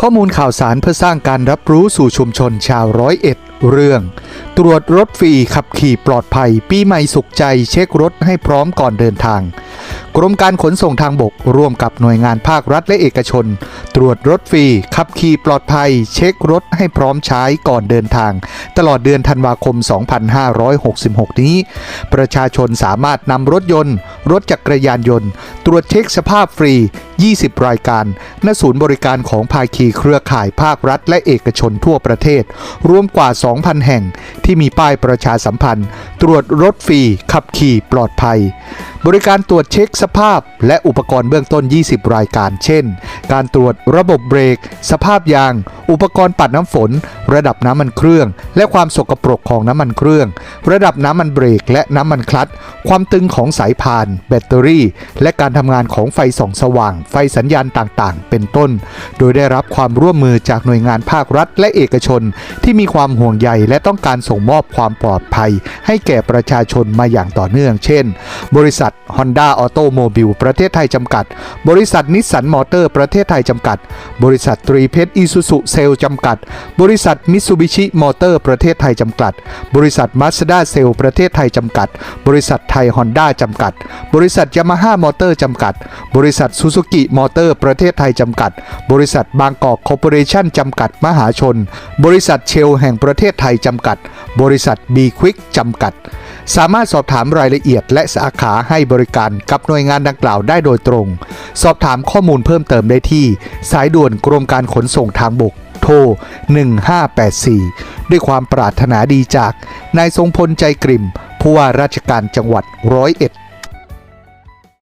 ข้อมูลข่าวสารเพื่อสร้างการรับรู้สู่ชุมชนชาวร้อยเอ็ด เรื่อง ตรวจรถฟรีขับขี่ปลอดภัย ปีใหม่สุขใจเช็ครถให้พร้อมก่อนเดินทาง กรมการขนส่งทางบก ร่วมกับหน่วยงานภาครัฐและเอกชน ตรวจรถฟรี ขับขี่ปลอดภัย เช็ครถให้พร้อมใช้ก่อนเดินทาง ตลอดเดือนธันวาคม 2566 นี้ ประชาชนสามารถนำรถยนต์ รถจักรยานยนต์ ตรวจเช็คสภาพฟรี 20 รายการ ณ ศูนย์บริการของภาคีเครือข่ายภาครัฐและเอกชนทั่วประเทศ รวมกว่า 2,000 แห่ง ที่มีป้ายประชาสัมพันธ์ ตรวจรถฟรีขับขี่ปลอดภัย บริการตรวจเช็คสภาพ และอุปกรณ์เบื้องต้น 20 รายการ เช่น การตรวจระบบเบรก สภาพยาง อุปกรณ์ปัดน้ำฝน ระดับน้ำมันเครื่อง และความสกปรกของน้ำมันเครื่อง ระดับน้ำมันเบรกและน้ำมันคลัตช์ ความตึงของสายพาน แบตเตอรี่ และการทำงานของไฟส่องสว่าง ไฟสัญญาณต่างๆ เป็นต้น โดยได้รับความร่วมมือจากหน่วยงานภาครัฐ และเอกชน ที่มีความห่วงใยและต้องการส่งมอบความปลอดภัย ให้แก่ประชาชนมาอย่างต่อเนื่อง เช่น บริษัท Honda Automobile ประเทศไทยจำกัด บริษัทนิสสันมอเตอร์ประเทศไทยจำกัด บริษัทตรีเพชรอิซูซุเซลจำกัด บริษัทมิตซูบิชิมอเตอร์ประเทศไทยจำกัด บริษัทมาสด้าเซลประเทศไทยจำกัด บริษัทไทยฮอนด้าจำกัด บริษัทยามาฮ่ามอเตอร์จำกัด บริษัทซูซูกิมอเตอร์ประเทศไทยจำกัด บริษัทบางกอกคอร์ปอเรชั่นจำกัดมหาชน บริษัทเชลแห่งประเทศไทยจำกัด บริษัทบีควิกจำกัด สามารถสอบถามรายละเอียดและสาขาให้บริการกับหน่วยงานดังกล่าวได้โดยตรง สอบถามข้อมูลเพิ่มเติมได้ที่ สายด่วนกรมการขนส่งทางบก โทร 1584 ด้วยความปรารถนาดีจาก นายทรงพลใจกริมผู้ว่าราชการจังหวัดร้อยเอ็ด